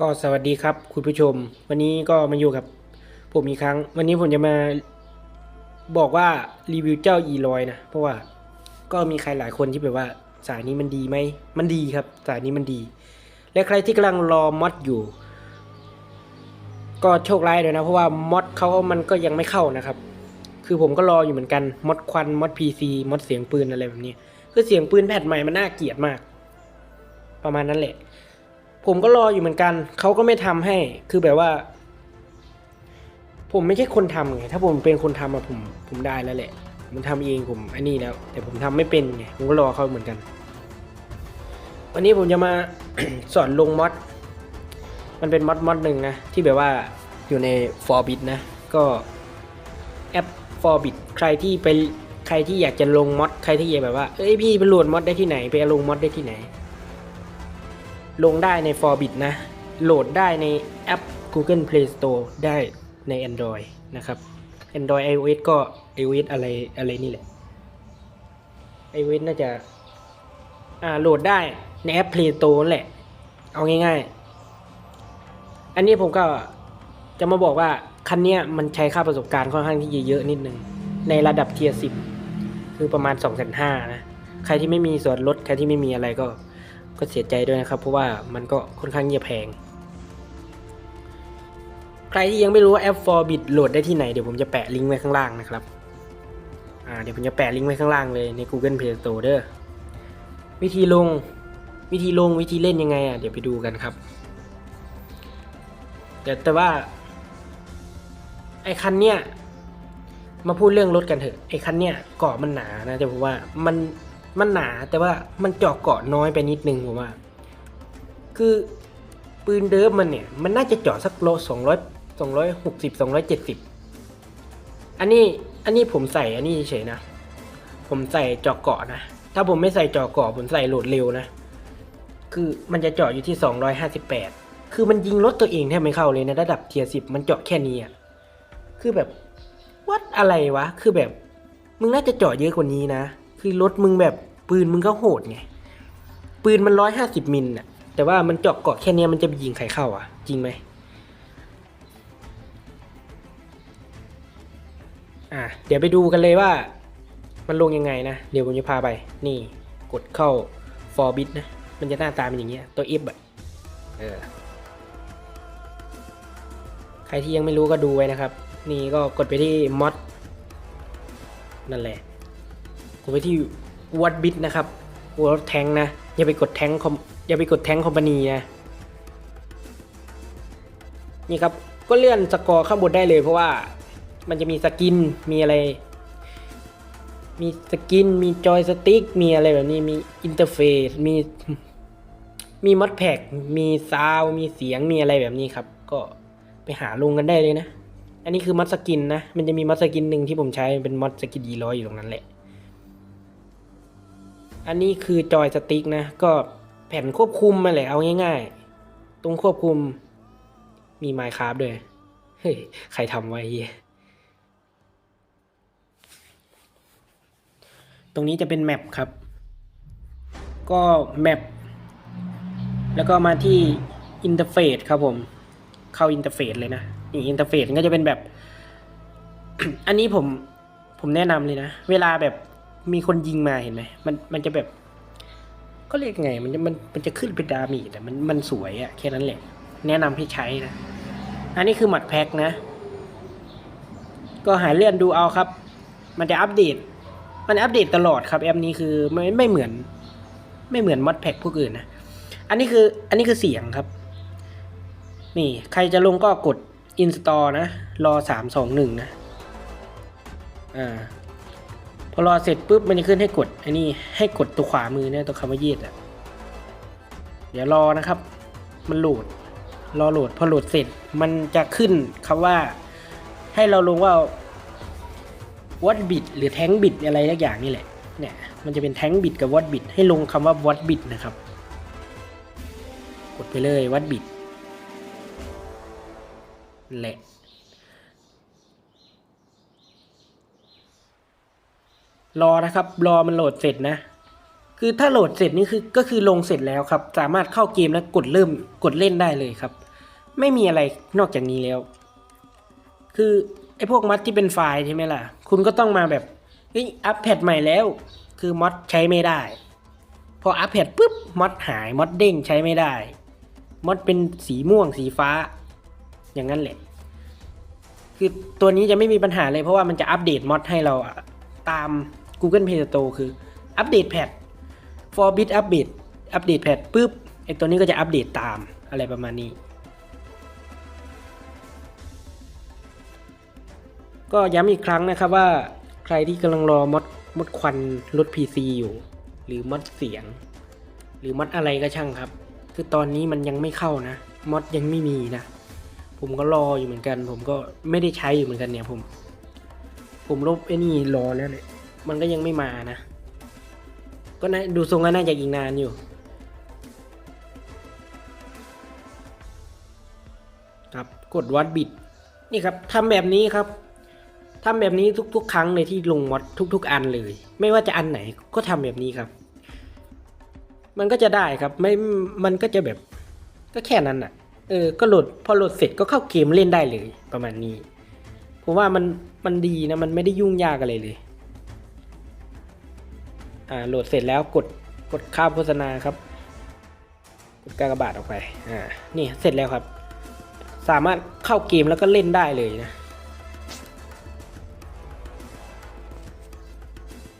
ก็สวัสดีครับคุณผู้ชม วันนี้ก็มาอยู่กับผมอีกครั้ง วันนี้ผมจะมาบอกว่ารีวิวเจ้าอีลอยนะ เพราะว่าก็มีใครหลายคนที่แบบว่าสายนี้มันดีไหมมันดีครับ สายนี้มันดี และใครที่กำลังรอมอดอยู่ ก็โชคร้ายเลยนะ เพราะว่ามอดเขามันก็ยังไม่เข้านะครับ คือผมก็รออยู่เหมือนกันมอดควันมอดพีซีมอดเสียงปืนอะไรแบบนี้ คือเสียงปืนแผ่นใหม่มันน่าเกลียดมาก ประมาณนั้นแหละ ผมก็รออยู่เหมือนกัน เขาก็ไม่ทำให้ คือแบบว่า ผมไม่ใช่คนทำไง ถ้าผมเป็นคนทำอะผม ผมได้แล้วแหละ ผมทำเองผมอันนี้แล้ว แต่ผมทำไม่เป็นไง ผมก็รอเขาเหมือนกัน วันนี้ผมจะมาสอนลงมอด มันเป็นมอดมอดหนึ่งนะ ที่แบบว่าอยู่ใน 4bit นะ ก็แอป 4bit ใครที่ไปใครที่อยากจะลงมอด ใครที่อยากแบบว่า เอ้ยพี่ไปโหลดมอดได้ที่ไหน ไปลงมอดได้ที่ไหน ลงได้ใน 4bit นะ โหลดได้ในแอป Google Play Store ได้ใน Android นะครับ Android iOS ก็ iOS อะไรอะไรนี่แหละ iOS น่าจะ อ่า โหลดได้ในแอป Play Store แหละ เอาง่ายๆ อันนี้ผมก็จะมาบอกว่า คันนี้มันใช้ค่าประสบการณ์ค่อนข้างที่เยอะนิดนึง ในระดับเทียร์10คือประมาณ2 5 0 0 0นะ ใครที่ไม่มีส่วนลด ใครที่ไม่มีอะไรก็ ก็เสียใจด้วยนะครับ เพราะว่ามันก็ค่อนข้างเงียบแพง ใครที่ยังไม่รู้ว่าแอป 4bit โหลดได้ที่ไหนเดี๋ยวผมจะแปะลิงก์ไว้ข้างล่างนะครับอ่าเดี๋ยวผมจะแปะลิงก์ไว้ข้างล่างเลยใน Google Play Store เด้อวิธีลงวิธีลงวิธีเล่นยังไงอะเดี๋ยวไปดูกันครับแต่แต่ว่า ไอ้คันเนี้ยมาพูดเรื่องรถกันเถอะไอ้คันเนี้ยเกาะมันหนานะแต่ผมว่ามัน มันหนาแต่ว่ามันเจาะเกาะน้อยไปนิดนึงผมว่า คือปืนเดิมมันเนี่ย มันน่าจะเจาะสักโลสองร้อยสองร้อยหกสิบสองร้อยเจ็ดสิบอันนี้อันนี้ผมใส่อันนี้เฉยนะ ผมใส่เจาะเกาะนะ ถ้าผมไม่ใส่เจาะเกาะผมใส่โหลดเร็วนะ คือมันจะเจาะอยู่ที่สองร้อยห้าสิบแปดคือมันยิงรถตัวเองแทบไม่เข้าเลยในระดับเทียสิบมันเจาะแค่นี้อะคือแบบวัดอะไรวะ คือแบบ มึงน่าจะเจาะเยอะกว่านี้นะ คือรถมึงแบบปืนมึงก็โหดไง ปืนมันร้อยห้าสิบมิลน่ะ แต่ว่ามันเจาะเกาะแค่นี้มันจะไปยิงใครเข้าอะ จริงไหมอะเดี๋ยวไปดูกันเลยว่า มันลงยังไงนะ เดี๋ยวผมจะพาไป นี่กดเข้า4 bit นะ มันจะหน้าตาเป็นอย่างเงี้ย ตัว F อะเออใครที่ยังไม่รู้ก็ดูไว้นะครับ นี่ก็กดไปที่ mod นั่นแหละ กดไปที่ what bit นะครับ what tank นะ อย่าไปกดแทงคอมอย่าไปกดแทงคอมพานีนะ นี่ครับ ก็เลื่อนสกอร์ข้างบนได้เลย เพราะว่ามันจะมีสกิน มีอะไร มีสกิน มีจอยสติ๊ก มีอะไรแบบนี้ มีอินเทอร์เฟซ มี มีมอดแพกมีซาว มีเสียง มีอะไรแบบนี้ครับ ก็ไปหาลงกันได้เลยนะ อันนี้คือมอดสกินนะ มันจะมีมอดสกินหนึ่งที่ผมใช้เป็นมอดสกินยีร้อยอยู่ตรงนั้นแหละ อันนี้คือจอยสติ๊กนะ ก็แผ่นควบคุมมาแหละเอาง่ายๆ ตรงควบคุมมีไมค์คราฟด้วยเฮ้ยใครทำไว้เยตรงนี้จะเป็นแมปครับ ก็แมปแล้วก็มาที่อินเทอร์เฟซครับผม เข้าอินเทอร์เฟซเลยนะนี่อินเทอร์เฟซก็จะเป็นแบบ อันนี้ผมผมแนะนำเลยนะ เวลาแบบ มีคนยิงมาเห็นไหมมันมันจะแบบ ก็เรียกไง มันจะมันมันจะขึ้นเป็นดามีแต่มันมันสวยอะแค่นั้นแหละ แนะนำให้ใช้นะ อันนี้คือหมัดแพ็กนะ ก็หาเลื่อนดูเอาครับ มันจะอัปเดต มันอัปเดตตลอดครับแอปนี้คือไม่ไม่เหมือน ไม่เหมือนมอดแพ็กพวกอื่นนะ อันนี้คืออันนี้คือเสียงครับ นี่ ใครจะลงก็กด install นะ รอสามสองหนึ่งนะ อ่า พอรอเสร็จปุ๊บมันจะขึ้นให้กดอันนี้ให้กดตัวขวามือเนี่ยตัวคำว่ายืดอะเดี๋ยวรอนะครับ มันโหลด รอโหลด พอโหลดเสร็จมันจะขึ้นคำว่า ให้เราลงว่าวัดบิตหรือแท้งบิตอะไรสักอย่างนี่แหละเนี่ยมันจะเป็นแท้งบิตกับวัดบิตให้ลงคำว่าวัดบิตนะครับกดไปเลยวัดบิตแหละ รอนะครับ รอมันโหลดเสร็จนะ คือถ้าโหลดเสร็จนี่คือก็คือลงเสร็จแล้วครับ สามารถเข้าเกมแล้วกดเริ่มกดเล่นได้เลยครับ ไม่มีอะไรนอกจากนี้แล้ว คือไอ้พวกมัดที่เป็นไฟล์ใช่ไหมล่ะ คุณก็ต้องมาแบบเฮ้ยอัปแพดใหม่แล้ว คือมอดใช้ไม่ได้ พออัปแพดปุ๊บมอดหายมอดเด้งใช้ไม่ได้มอดเป็นสีม่วงสีฟ้า อย่างนั้นแหละ คือตัวนี้จะไม่มีปัญหาเลยเพราะว่ามันจะอัปเดตมอดให้เราตาม Google Play Store คืออัปเดตแพด for bit อัปเดตอัปเดตแพดปุ๊บไอตัวนี้ก็จะอัปเดตตามอะไรประมาณนี้ ก็ย้ำอีกครั้งนะครับว่าใครที่กำลังรอมดมดควันลด PC อยู่ หรือมดเสียง หรือมดอะไรก็ช่างครับ คือตอนนี้มันยังไม่เข้านะมดยังไม่มีนะ ผมก็รออยู่เหมือนกัน ผมก็ไม่ได้ใช้อยู่เหมือนกันเนี่ยผม ผมลบไอ้นี่รอแล้วเนี่ย มันก็ยังไม่มานะ ก็นะดูทรงก็น่าจะอีกนานอยู่ ครับกดวัดบิตนี่ครับทำแบบนี้ครับทำแบบนี้ทุก ๆ ครั้งเลยที่ลงมอดทุก ๆ อันเลย ไม่ว่าจะอันไหนก็ทำแบบนี้ครับ มันก็จะได้ครับไม่มันก็จะแบบก็แค่นั้นอะ เออ ก็โหลด พอโหลดเสร็จก็เข้าเกมเล่นได้เลย ประมาณนี้ ผมว่ามัน มันดีนะ มันไม่ได้ยุ่งยากอะไรเลย อ่าโหลดเสร็จแล้วกดกดข้ามโฆษณาครับ กดกากบาทออกไปอ่านี่เสร็จแล้วครับ สามารถเข้าเกมแล้วก็เล่นได้เลยนะ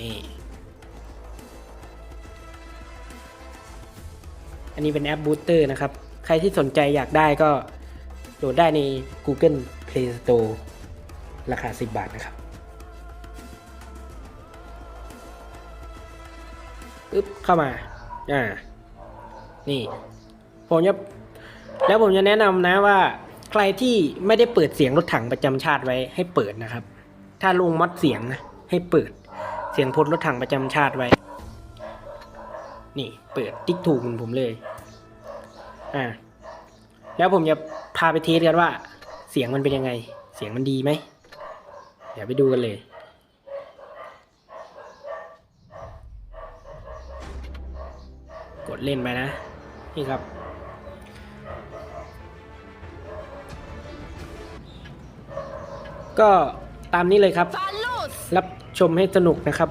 นี่อันนี้เป็นแอปบูสเตอร์นะครับ ใครที่สนใจอยากได้ก็โหลดได้ใน Google Play Store ราคา 10 บาทนะครับ ปึ๊บเข้ามา อ่า นี่ ผมจะ แล้วผมจะแนะนำนะว่า ใครที่ไม่ได้เปิดเสียงรถถังประจำชาติไว้ให้เปิดนะครับ ถ้าลงมอดเสียงนะให้เปิด เสียงพลรถถังประจำชาติไว้ นี่ เปิดติ๊กถูกมือนผมเลย อ่า แล้วผมจะพาไปเทสกันว่า เสียงมันเป็นยังไง เสียงมันดีไหม เดี๋ยวไปดูกันเลย กดเล่นไปนะ นี่ครับ ก็ตามนี้เลยครับ รับชมให้สนุกนะครับ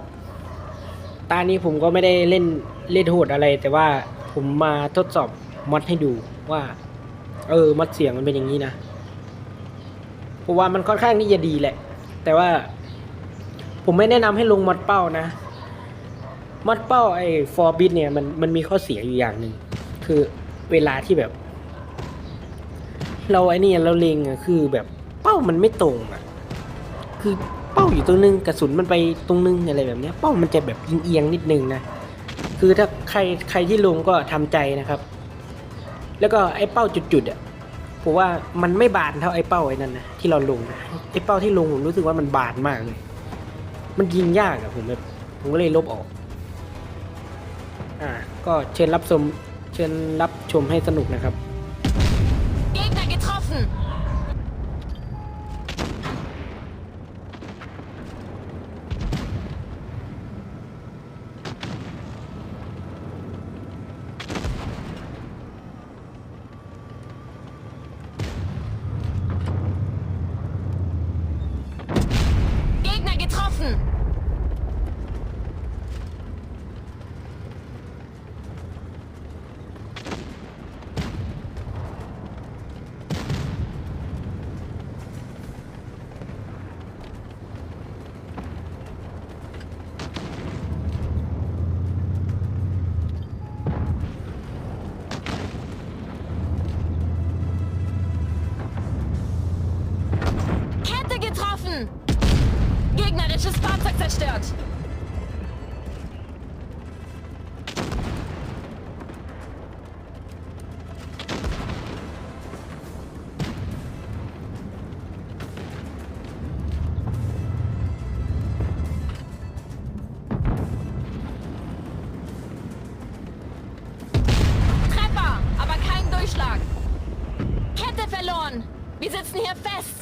ตานี้ผมก็ไม่ได้เล่นเล่นโหดอะไร แต่ว่าผมมาทดสอบมอดให้ดูว่า เออมอดเสียงมันเป็นอย่างนี้นะผมว่ามันค่อนข้างที่จะดีแหละ แต่ว่าผมไม่แนะนำให้ลงมอดเป้านะ มอดเป้าไอ้ฟอร์บิทเนี่ยมันมันมีข้อเสียอยู่อย่างหนึ่งคือเวลาที่แบบ เราไอ้นี่เราเล็งอะคือแบบเป้ามันไม่ตรงอะคือเป้าอยู่ตรงนึงกระสุนมันไปตรงนึงอะไรแบบเนี้ยเป้ามันจะแบบเอียงๆนิดนึงนะคือถ้าใครใครที่ลงก็ทำใจนะครับ แล้วก็ไอ้เป้าจุดๆอะผมว่ามันไม่บานเท่าไอ้เป้าไอ้นั่นนะที่เราลงนะไอ้เป้าที่ลงผมรู้สึกว่ามันบานมากเลย มันยิงยากอะผมแบบผมก็เลยลบออก อ่าก็เชิญรับชมเชิญรับชมให้สนุกนะครับ Gegner getroffen! Getroffen! Gegnerisches Fahrzeug zerstört! Treffer, aber kein Durchschlag. Kette verloren. Wir sitzen hier fest.